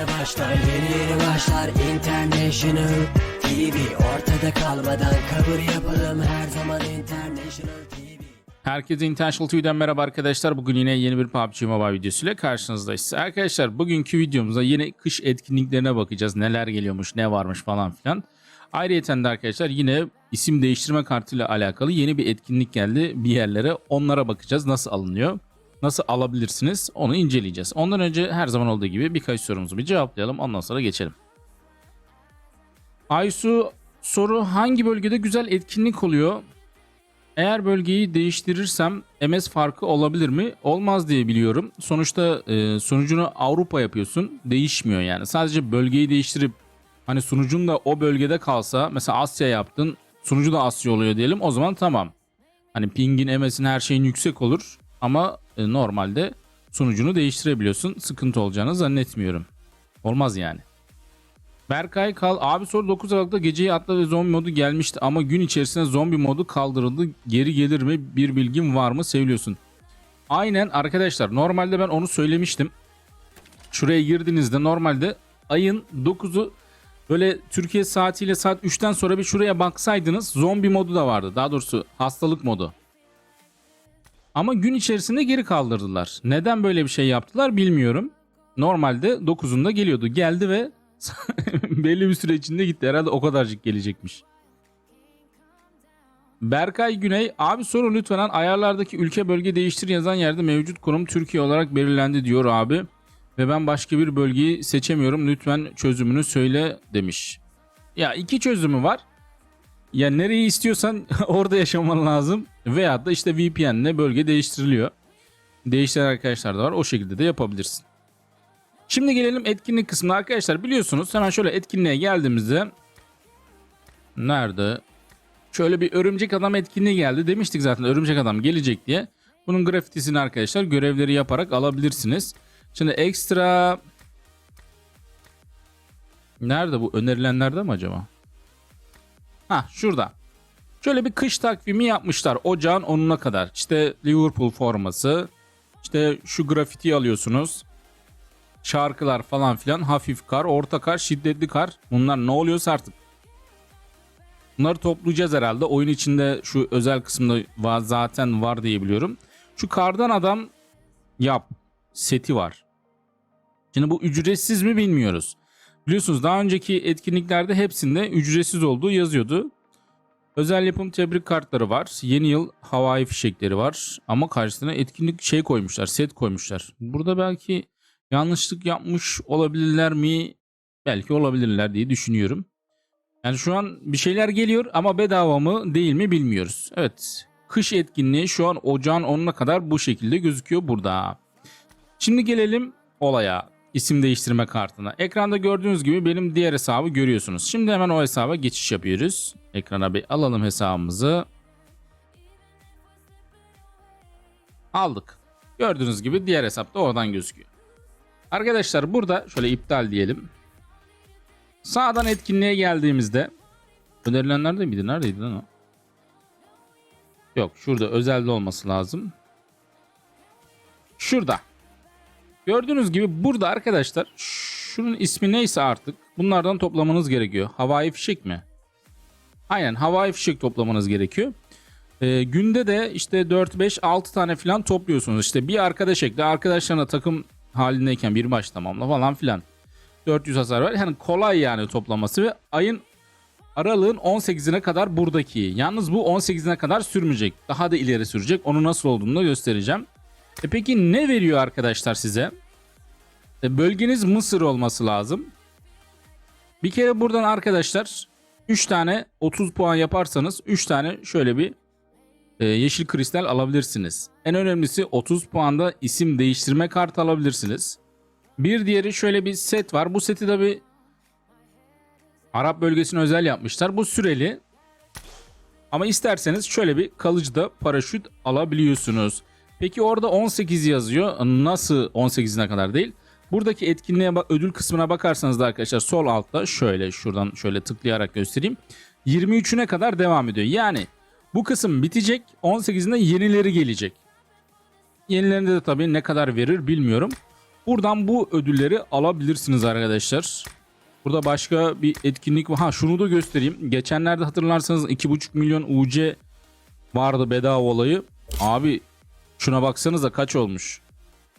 yeni başlar Yeni yeni başlar International TV Ortada kalmadan kabul yapalım Her zaman International TV Herkese International TV'den merhaba arkadaşlar. Bugün yine yeni bir PUBG Mobile videosuyla karşınızdayız. Arkadaşlar bugünkü videomuzda yine kış etkinliklerine bakacağız. Neler geliyormuş, ne varmış falan filan. Ayrıca de arkadaşlar yine isim değiştirme kartıyla alakalı yeni bir etkinlik geldi bir yerlere. Onlara bakacağız. Nasıl alınıyor? Nasıl alabilirsiniz? Onu inceleyeceğiz. Ondan önce her zaman olduğu gibi birkaç sorumuzu bir cevaplayalım. Ondan sonra geçelim. Aysu soru hangi bölgede güzel etkinlik oluyor? Eğer bölgeyi değiştirirsem MS farkı olabilir mi? Olmaz diye biliyorum. Sonuçta e, sunucunu Avrupa yapıyorsun. Değişmiyor yani. Sadece bölgeyi değiştirip hani sunucun da o bölgede kalsa mesela Asya yaptın. Sunucu da Asya oluyor diyelim. O zaman tamam. Hani pingin MS'in her şeyin yüksek olur. Ama normalde sunucunu değiştirebiliyorsun. Sıkıntı olacağını zannetmiyorum. Olmaz yani. Berkay Kal abi soru 9 Aralık'ta geceyi atla ve zombi modu gelmişti ama gün içerisinde zombi modu kaldırıldı. Geri gelir mi? Bir bilgin var mı? Seviliyorsun. Aynen arkadaşlar normalde ben onu söylemiştim. Şuraya girdiğinizde normalde ayın 9'u böyle Türkiye saatiyle saat 3'ten sonra bir şuraya baksaydınız zombi modu da vardı. Daha doğrusu hastalık modu. Ama gün içerisinde geri kaldırdılar. Neden böyle bir şey yaptılar bilmiyorum. Normalde 9'unda geliyordu. Geldi ve belli bir süre içinde gitti. Herhalde o kadarcık gelecekmiş. Berkay Güney abi soru lütfen ayarlardaki ülke bölge değiştir yazan yerde mevcut konum Türkiye olarak belirlendi diyor abi. Ve ben başka bir bölgeyi seçemiyorum lütfen çözümünü söyle demiş. Ya iki çözümü var. Ya nereyi istiyorsan orada yaşaman lazım. Veyahut da işte VPN'le bölge değiştiriliyor. Değiştiren arkadaşlar da var. O şekilde de yapabilirsin. Şimdi gelelim etkinlik kısmına arkadaşlar. Biliyorsunuz hemen şöyle etkinliğe geldiğimizde nerede? Şöyle bir örümcek adam etkinliği geldi. Demiştik zaten örümcek adam gelecek diye. Bunun grafitisini arkadaşlar görevleri yaparak alabilirsiniz. Şimdi ekstra Nerede bu? Önerilenlerde mi acaba? Ha şurada. Şöyle bir kış takvimi yapmışlar. Ocağın 10'una kadar. İşte Liverpool forması. İşte şu grafitiyi alıyorsunuz şarkılar falan filan hafif kar, orta kar, şiddetli kar. Bunlar ne oluyorsa artık. Bunları toplayacağız herhalde. Oyun içinde şu özel kısımda var, zaten var diye biliyorum. Şu kardan adam yap seti var. Şimdi bu ücretsiz mi bilmiyoruz. Biliyorsunuz daha önceki etkinliklerde hepsinde ücretsiz olduğu yazıyordu. Özel yapım tebrik kartları var. Yeni yıl havai fişekleri var. Ama karşısına etkinlik şey koymuşlar, set koymuşlar. Burada belki yanlışlık yapmış olabilirler mi? Belki olabilirler diye düşünüyorum. Yani şu an bir şeyler geliyor ama bedava mı değil mi bilmiyoruz. Evet. Kış etkinliği şu an ocağın 10'una kadar bu şekilde gözüküyor burada. Şimdi gelelim olaya. İsim değiştirme kartına. Ekranda gördüğünüz gibi benim diğer hesabı görüyorsunuz. Şimdi hemen o hesaba geçiş yapıyoruz. Ekrana bir alalım hesabımızı. Aldık. Gördüğünüz gibi diğer hesap da oradan gözüküyor. Arkadaşlar burada şöyle iptal diyelim. Sağdan etkinliğe geldiğimizde önerilenlerde miydi? Neredeydi lan o? Yok şurada özelde olması lazım. Şurada. Gördüğünüz gibi burada arkadaşlar şunun ismi neyse artık bunlardan toplamanız gerekiyor. Havai fişek mi? Aynen havai fişek toplamanız gerekiyor. Ee, günde de işte 4, 5, 6 tane falan topluyorsunuz. İşte bir arkadaş ekle arkadaşlarına takım halindeyken bir maç tamamla falan filan. 400 hasar var. Yani kolay yani toplaması ve ayın aralığın 18'ine kadar buradaki. Yalnız bu 18'ine kadar sürmeyecek. Daha da ileri sürecek. Onu nasıl olduğunu da göstereceğim. E peki ne veriyor arkadaşlar size? E bölgeniz Mısır olması lazım. Bir kere buradan arkadaşlar 3 tane 30 puan yaparsanız 3 tane şöyle bir e, yeşil kristal alabilirsiniz. En önemlisi 30 puanda isim değiştirme kartı alabilirsiniz. Bir diğeri şöyle bir set var. Bu seti de bir Arap bölgesine özel yapmışlar. Bu süreli. Ama isterseniz şöyle bir kalıcı da paraşüt alabiliyorsunuz. Peki orada 18 yazıyor. Nasıl 18'ine kadar değil? Buradaki etkinliğe bak ödül kısmına bakarsanız da arkadaşlar sol altta şöyle şuradan şöyle tıklayarak göstereyim. 23'üne kadar devam ediyor. Yani bu kısım bitecek. 18'inde yenileri gelecek. Yenilerinde de tabii ne kadar verir bilmiyorum. Buradan bu ödülleri alabilirsiniz arkadaşlar. Burada başka bir etkinlik var. Ha şunu da göstereyim. Geçenlerde hatırlarsanız 2,5 milyon UC vardı bedava olayı. Abi şuna baksanıza kaç olmuş.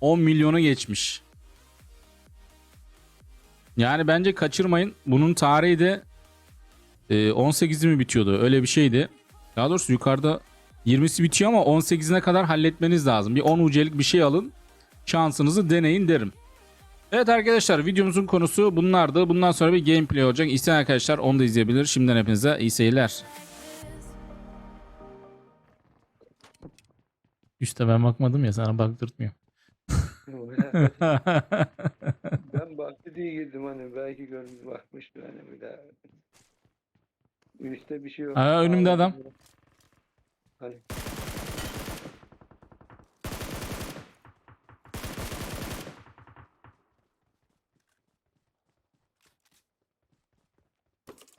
10 milyona geçmiş. Yani bence kaçırmayın. Bunun tarihi de e, 18'i mi bitiyordu? Öyle bir şeydi. Daha doğrusu yukarıda 20'si bitiyor ama 18'ine kadar halletmeniz lazım. Bir 10 UC'lik bir şey alın. Şansınızı deneyin derim. Evet arkadaşlar videomuzun konusu bunlardı. Bundan sonra bir gameplay olacak. İsteyen arkadaşlar onu da izleyebilir. Şimdiden hepinize iyi seyirler. Üste ben bakmadım ya sana baktırtmıyor. ben baktı diye girdim hani belki görmüş bakmıştı hani bir daha. Üstte bir şey yok. Aa, önümde adam. Hani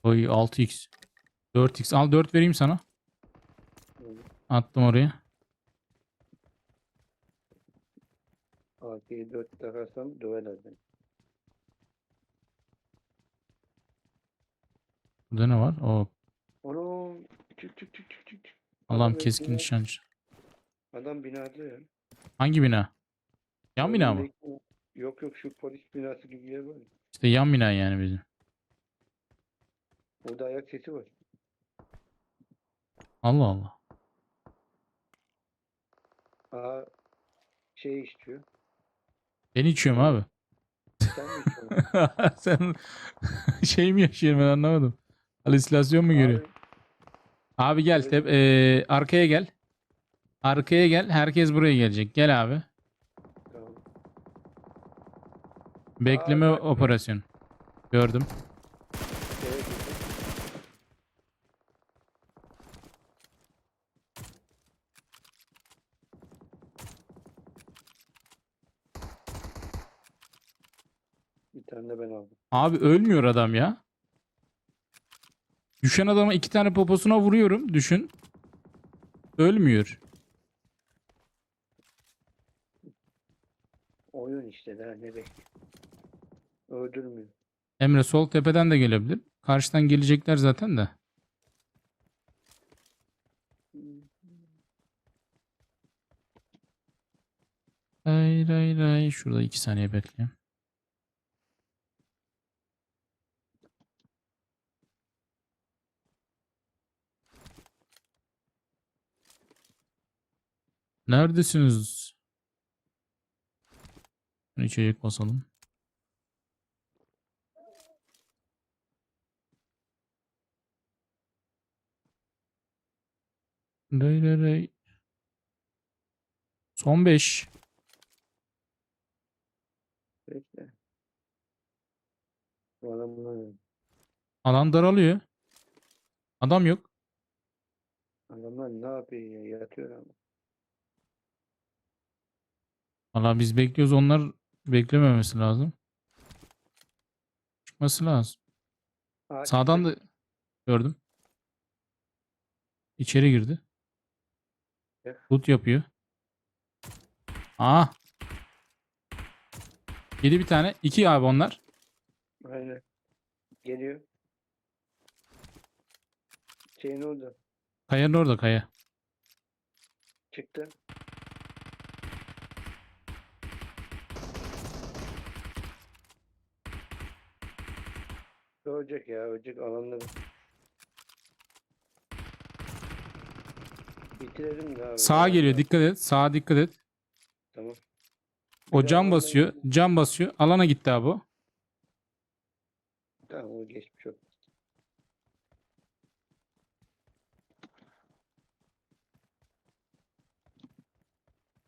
Oy 6x. 4x. Al 4 vereyim sana. Attım oraya. AK'yi 4 takarsam döverler beni. Burada ne var? O Onu çık çık çık çık çık. çık. Allah'ım Adam keskin bina- nişancı. Adam binada ya. Hangi bina? Yan bina mı? Önündeki- Yok yok şu polis binası gibi yer var. ya. İşte yan bina yani bizim. Orada ayak sesi var. Allah Allah. Aa şey istiyor. Ben içiyorum abi. Sen mi içiyorsun? Sen şey mi yaşıyorsun ben anlamadım. Halüsinasyon mu görüyor? Abi, Abi gel Evet. tep eee, arkaya gel. Arkaya gel. Herkes buraya gelecek. Gel abi. tamam. Bekleme bak. operasyonu. Gördüm. Şeye girdim. Tane de ben aldım. Abi ölmüyor adam ya. Düşen adama iki tane poposuna vuruyorum. Düşün. Ölmüyor. Oyun işte daha ne bekliyor. Öldürmüyor. Emre sol tepeden de gelebilir. Karşıdan gelecekler zaten de. Ray ray ray. Şurada iki saniye bekleyin. Neredesiniz? İçecek basalım. Ray ray ray. Son 5. Bekle. Bu adamlar, Alan daralıyor. Adam yok. adamlar ne yapıyor ya? Yatıyor ama. Valla biz bekliyoruz. Onlar beklememesi lazım. Çıkması lazım. Aa, Sağdan da gördüm. İçeri girdi. Loot yapıyor. Aa. Yedi bir tane. İki abi onlar. Aynen. Geliyor. Şeyin orada. Kayanın orada kaya. Çıktı. Ölecek ya. Ölecek alanları. Bitirelim ya. abi. Sağa geliyor. Dikkat et. Sağa dikkat et. Tamam. O cam basıyor. Cam basıyor. Alana gitti abi o. Tamam o geçmiş olsun.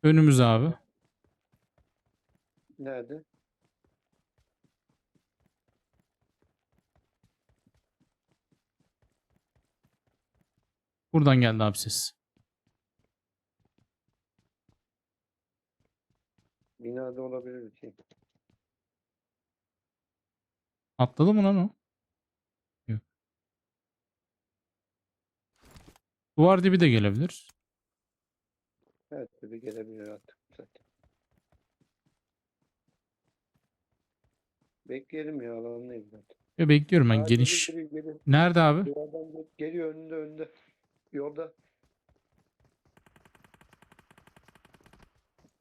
Önümüz abi. Nerede? Buradan geldi abi ses. Binada olabilir bir şey. Atladı mı lan o? Yok. Duvar dibi de gelebilir. Her türlü gelebilir artık zaten. Bekleyelim ya alandayım zaten. Ve bekliyorum ben geniş. Nerede abi? Duvardan gel- geliyor önünde önünde. Yolda.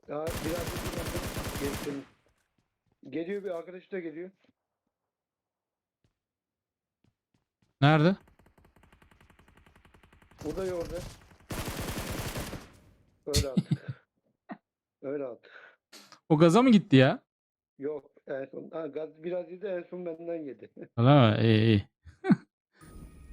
Daha biraz geçtim. Geliyor bir arkadaş da geliyor. Nerede? O da yolda. Öyle artık. Öyle artık. O gaza mı gitti ya? Yok en son ha, gaz biraz yedi en son benden yedi. Mi? İyi iyi.